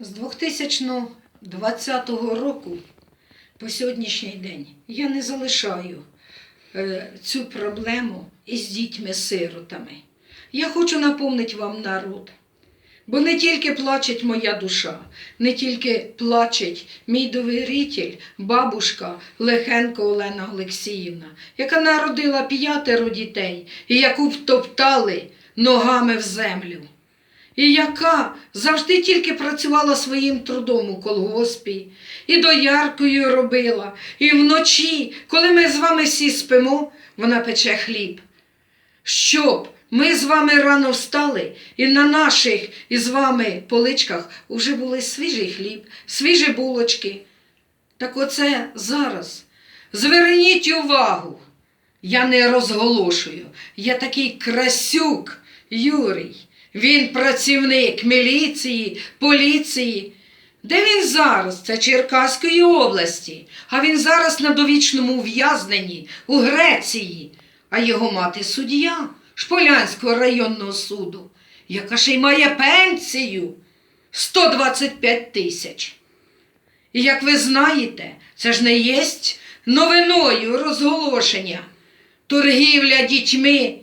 З 2020 року по сьогоднішній день я не залишаю е, цю проблему із дітьми-сиротами. Я хочу напомнити вам народ. Бо не тільки плачеть моя душа, не тільки плачеть мій довіритель, бабушка Лехенко Олена Олексіївна, яка народила п'ятеро дітей і яку втоптали ногами в землю і яка завжди тільки працювала своїм трудом у колгоспі, і дояркою робила, і вночі, коли ми з вами всі спимо, вона пече хліб. Щоб ми з вами рано встали, і на наших із вами поличках вже були свіжий хліб, свіжі булочки. Так оце зараз. Зверніть увагу. Я не розголошую. Я такий красюк Юрій. Він працівник міліції, поліції. Де він зараз? Це Черкаської області. А він зараз на довічному ув'язненні у Греції. А його мати суддя Шполянського районного суду, яка ще й має пенсію 125 тисяч. І як ви знаєте, це ж не є новиною розголошення, торгівля дітьми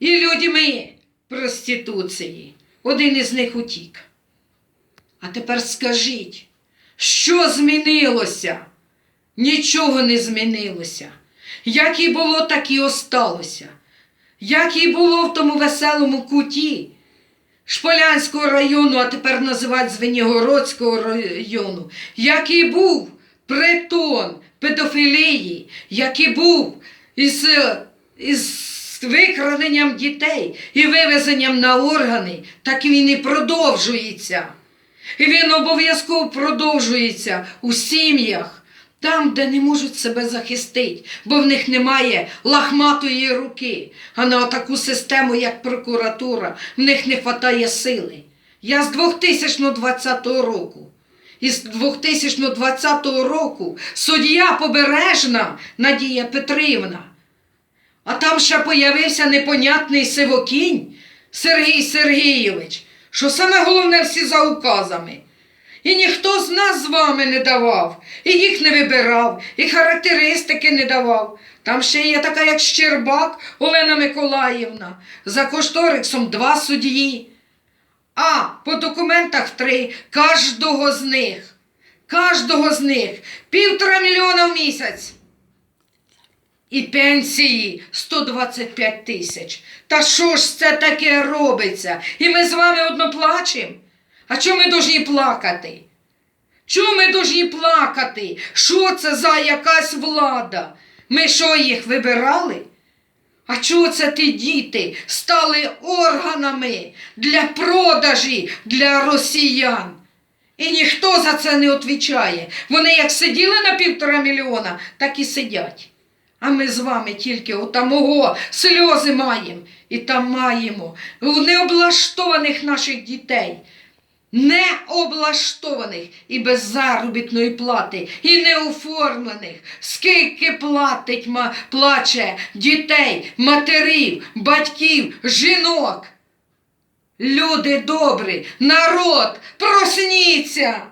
і людьми проституції. Один із них утік. А тепер скажіть, що змінилося? Нічого не змінилося. Як і було, так і осталося. Як і було в тому веселому куті Шполянського району, а тепер називають Звенігородського району, як і був притон педофілії, як і був із, із викраденням дітей і вивезенням на органи, так він і продовжується. І він обов'язково продовжується у сім'ях, там, де не можуть себе захистити, бо в них немає лахматої руки, а на таку систему, як прокуратура, в них не вистачає сили. Я з 2020 року. Із 2020 року суддя Побережна Надія Петрівна. А там ще появився непонятний сивокінь Сергій Сергійович, що саме головне всі за указами. І ніхто з нас з вами не давав, і їх не вибирав, і характеристики не давав. Там ще є така, як Щербак Олена Миколаївна, за кошторисом два судді. А по документах три кожного з них. Кожного з них півтора мільйона в місяць. І пенсії 125 тисяч. Та що ж це таке робиться? І ми з вами одно плачемо? А чому ми должні плакати? Чому ми должні плакати? Що це за якась влада? Ми що їх вибирали? А чого це ті діти стали органами для продажі для росіян? І ніхто за це не відповідає. Вони як сиділи на півтора мільйона, так і сидять. А ми з вами тільки отамого сльози маємо і там маємо у необлаштованих наших дітей, необлаштованих і без заробітної плати, і неоформлених. Скільки платить, плаче дітей, матерів, батьків, жінок. Люди добрі, народ, просніться!